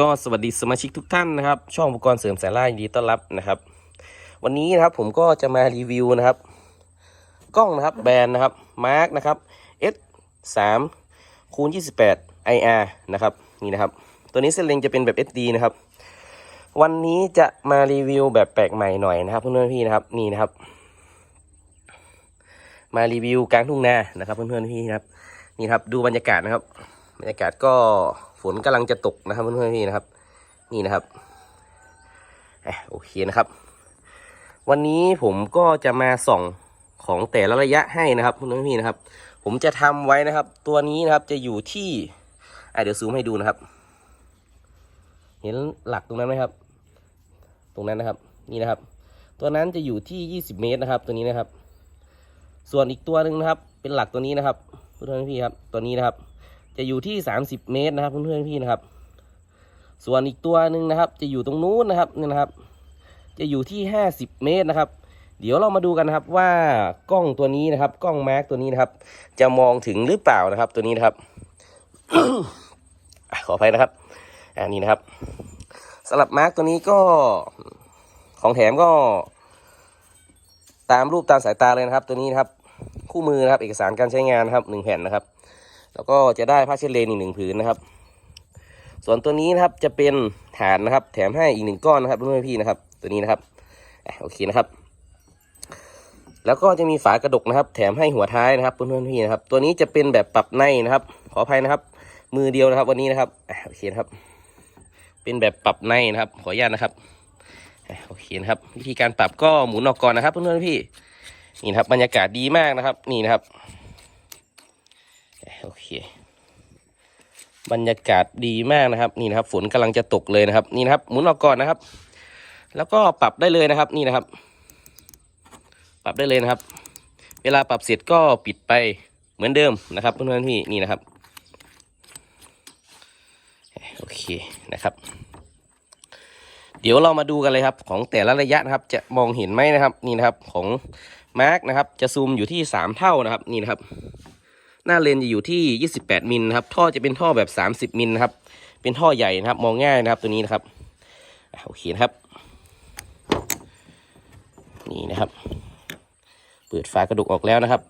ก็สวัสดีสมาชิกทุกท่านนะครับ ช่องอุปกรณ์เสริมสายล่ายินดีต้อนรับนะครับ วันนี้นะครับผมก็จะมารีวิวนะครับ กล้องนะครับแบรนด์นะครับมาร์กนะครับ S 3คูณ28 IR นะครับนี่นะครับ ตัวนี้เส้นเลงจะเป็นแบบ SD นะครับ วันนี้จะมารีวิวแบบแปลกใหม่หน่อยนะครับเพื่อนๆพี่นะครับนี่นะครับ มารีวิวกลางทุ่งนานะครับเพื่อนๆพี่นะครับนี่ครับดูบรรยากาศนะครับ บรรยากาศก็ฝนกำลังจะตกนะครับเพื่อนๆพี่นะครับ นี่นะครับอโอเคนะครับ วันนี้ผมก็จะมาส่องของแต่ละระยะให้นะครับเพื่อนๆพี่นะครับ ผมจะทำไว้นะครับ ตัวนี้นะครับจะอยู่ที่เดี๋ยวซูมให้ดูนะครับ เห็นหลักตรงนั้นไหมครับ ตรงนั้นนะครับ นี่นะครับ ตัวนั้นจะอยู่ที่ 20 เมตรนะครับ ตัวนี้นะครับ ส่วนอีกตัวหนึ่งนะครับ เป็นหลักตัวนี้นะครับเพื่อนๆพี่ครับ ตัวนี้นะครับ จะอยู่ที่ 30 เมตรนะครับเพื่อนๆพี่นะครับ ส่วนอีกตัวหนึ่งนะครับ จะอยู่ตรงนู้นนะครับนี่นะครับ จะอยู่ที่ 50 เมตรนะครับ เดี๋ยวเรามาดูกันนะครับว่ากล้องตัวนี้นะครับ กล้องมาร์กตัวนี้นะครับ จะมองถึงหรือเปล่านะครับ ตัวนี้นะครับขออภัยนะครับอันนี้นะครับสำหรับมาร์กตัวนี้ก็ของแถมก็ ตามรูปตามสายตาเลยนะครับ ตัวนี้นะครับ คู่มือนะครับ เอกสารการใช้งานนะครับหนึ่งแผ่นนะครับ แล้วก็จะได้ผ้าเช็ดเลนอีกหนึ่งผืนนะครับ ส่วนตัวนี้นะครับจะเป็นฐานนะครับ แถมให้อีกหนึ่งก้อนนะครับเพื่อนพี่นะครับ ตัวนี้นะครับอโอเคนะครับ แล้วก็จะมีฝากระดกนะครับ แถมให้หัวท้ายนะครับเพื่อนๆพี่นะครับ ตัวนี้จะเป็นแบบปรับในนะครับ ขออภัยนะครับ มือเดียวนะครับ วันนี้นะครับโอเคนะครับ เป็นแบบปรับในนะครับ ขออนุญาตนะครับโอเคนะครับวิธีการปรับก็หมุนออกก่อนนะครับเพื่อนๆพี่นี่นะครับบรรยากาศดีมากนะครับ นี่นะครับ โอเค บรรยากาศดีมากนะครับ นี่นะครับ ฝนกำลังจะตกเลยนะครับ นี่นะครับ หมุนออกก่อนนะครับ แล้วก็ปรับได้เลยนะครับ นี่นะครับ ปรับได้เลยนะครับ เวลาปรับเสร็จก็ปิดไปเหมือนเดิมนะครับเพื่อนๆพี่นี่นะครับโอเคนะครับ เดี๋ยวเรามาดูกันเลยครับ ของแต่ละระยะนะครับ จะมองเห็นไหมนะครับ นี่นะครับของมาร์กนะครับ จะซูมอยู่ที่ 3 เท่านะครับ นี่นะครับ หน้าเลนจะอยู่ที่ 28 มิลครับ ท่อจะเป็นท่อแบบ 30 มิลครับ เป็นท่อใหญ่นะครับ มองง่ายนะครับตัวนี้นะครับโอเคนะครับ นี่นะครับ เปิดฝากระดกออกแล้วนะครับ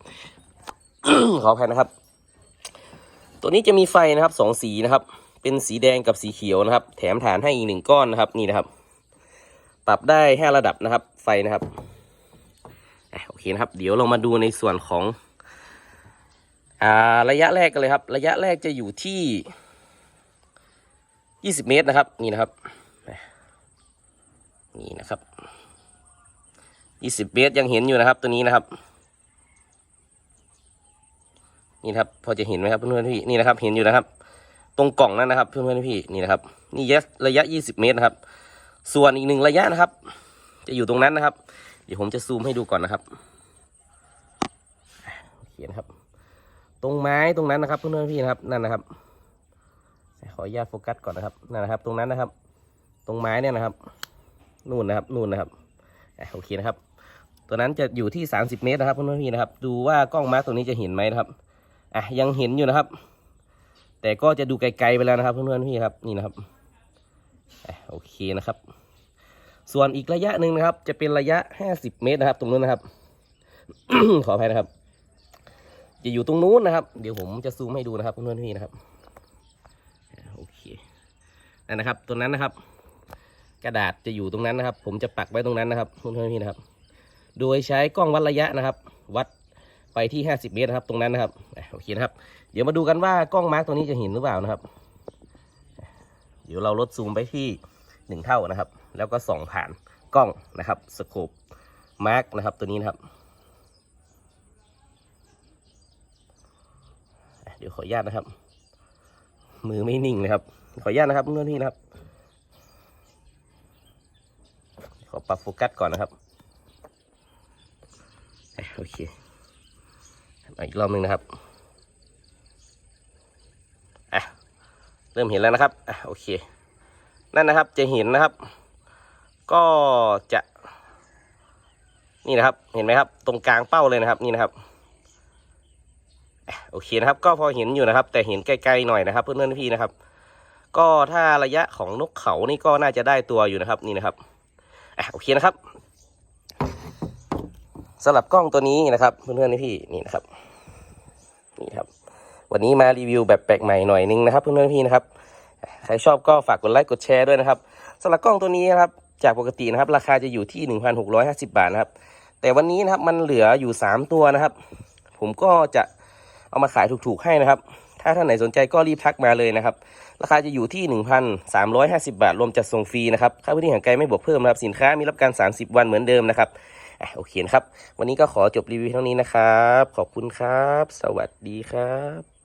ขออภัยนะครับ ตัวนี้จะมีไฟนะครับสองสีนะครับ เป็นสีแดงกับสีเขียวนะครับ แถมฐานให้อีกหนึ่งก้อนนะครับ นี่นะครับ ปรับได้ห้าระดับนะครับ ไฟนะครับโอเคนะครับ เดี๋ยวเรามาดูในส่วนของ อ่าระยะแรกกันเลยครับ ระยะแรกจะอยู่ที่ 20 เมตรนะครับ นี่นะครับ นี่นะครับ 20 เมตรยังเห็นอยู่นะครับ ตัวนี้นะครับ นี่นะครับ พอจะเห็นไหมครับเพื่อนๆพี่นี่นะครับ เห็นอยู่นะครับ ตรงกล่องนั่นนะครับ เพื่อนๆพี่นี่นะครับ นี่ระยะ 20 เมตรนะครับ ส่วนอีกหนึ่งระยะนะครับ จะอยู่ตรงนั้นนะครับ เดี๋ยวผมจะซูมให้ดูก่อนนะครับโอเคนะครับ ตรงไม้ตรงนั้นนะครับเพื่อนๆพี่นะครับนั่นนะครับขออนุญาตโฟกัสก่อนนะครับนั่นนะครับ ตรงนั้นนะครับ ตรงไม้เนี่ยนะครับ นู่นนะครับ นู่นนะครับโอเคนะครับ ตัวนั้นจะอยู่ที่ 30 เมตรนะครับเพื่อนๆพี่นะครับ ดูว่ากล้องมาร์กตัวนี้จะเห็นไหมนะครับอะยังเห็นอยู่นะครับ แต่ก็จะดูไกลๆไปแล้วนะครับเพื่อนๆพี่ครับนี่นะครับโอเคนะครับ ส่วนอีกระยะหนึ่งนะครับ จะเป็นระยะ 50 เมตรนะครับ ตรงนู้นนะครับ ขออภัยนะครับ จะอยู่ตรงนู้นนะครับ เดี๋ยวผมจะซูมให้ดูนะครับเพื่อนๆพี่นะครับโอเคนั่นนะครับตัวนั้นนะครับ กระดาษจะอยู่ตรงนั้นนะครับ ผมจะปักไว้ตรงนั้นนะครับเพื่อนๆพี่นะครับ โดยใช้กล้องวัดระยะนะครับ วัดไปที่ 50 เมตรนะครับ ตรงนั้นนะครับโอเคนะครับ เดี๋ยวมาดูกันว่ากล้องมาร์กตัวนี้จะเห็นหรือเปล่านะครับ เดี๋ยวเราลดซูมไปที่หนึ่งเท่านะครับ แล้วก็ส่องผ่านกล้องนะครับสโคปมาร์กนะครับตัวนี้นะครับ เดี๋ยวขออนุญาตนะครับ มือไม่นิ่งเลยครับ ขออนุญาตนะครับเพื่อนพี่นะครับ ขอปรับโฟกัสก่อนนะครับโอเคอาอีกรอบหนึ่งนะครับอะเริ่มเห็นแล้วนะครับอะโอเค นั่นนะครับจะเห็นนะครับ ก็จะ นี่นะครับ เห็นไหมครับ ตรงกลางเป้าเลยนะครับ นี่นะครับ โอเคนะครับก็พอเห็นอยู่นะครับ แต่เห็นไกลๆหน่อยนะครับ เพื่อนๆพี่นะครับ ก็ถ้าระยะของนกเขานี่ก็น่าจะได้ตัวอยู่นะครับนี่นะครับอะโอเคนะครับสำหรับกล้องตัวนี้นะครับ เพื่อนๆนี่พี่นี่นะครับนี่ครับ วันนี้มารีวิวแบบแปลกใหม่หน่อยนึงนะครับ เพื่อนๆพี่นะครับใครชอบก็ฝากกดไลค์กดแชร์ด้วยนะครับสำหรับกล้องตัวนี้นะครับ จากปกตินะครับ ราคาจะอยู่ที่ 1,650 บาทนะครับ แต่วันนี้นะครับมันเหลืออยู่ 3 ตัวนะครับ ผมก็จะ เอามาขายถูกๆให้นะครับ ถ้าท่านไหนสนใจก็รีบทักมาเลยนะครับ ราคาจะอยู่ที่ 1,350 บาท รวมจัดส่งฟรีนะครับ ค่าพื้นที่ห่างไกลไม่บวกเพิ่มนะครับ สินค้ามีรับการ 30 วันเหมือนเดิมนะครับอะโอเคนะครับ วันนี้ก็ขอจบรีวิวเท่านี้นะครับ ขอบคุณครับ สวัสดีครับ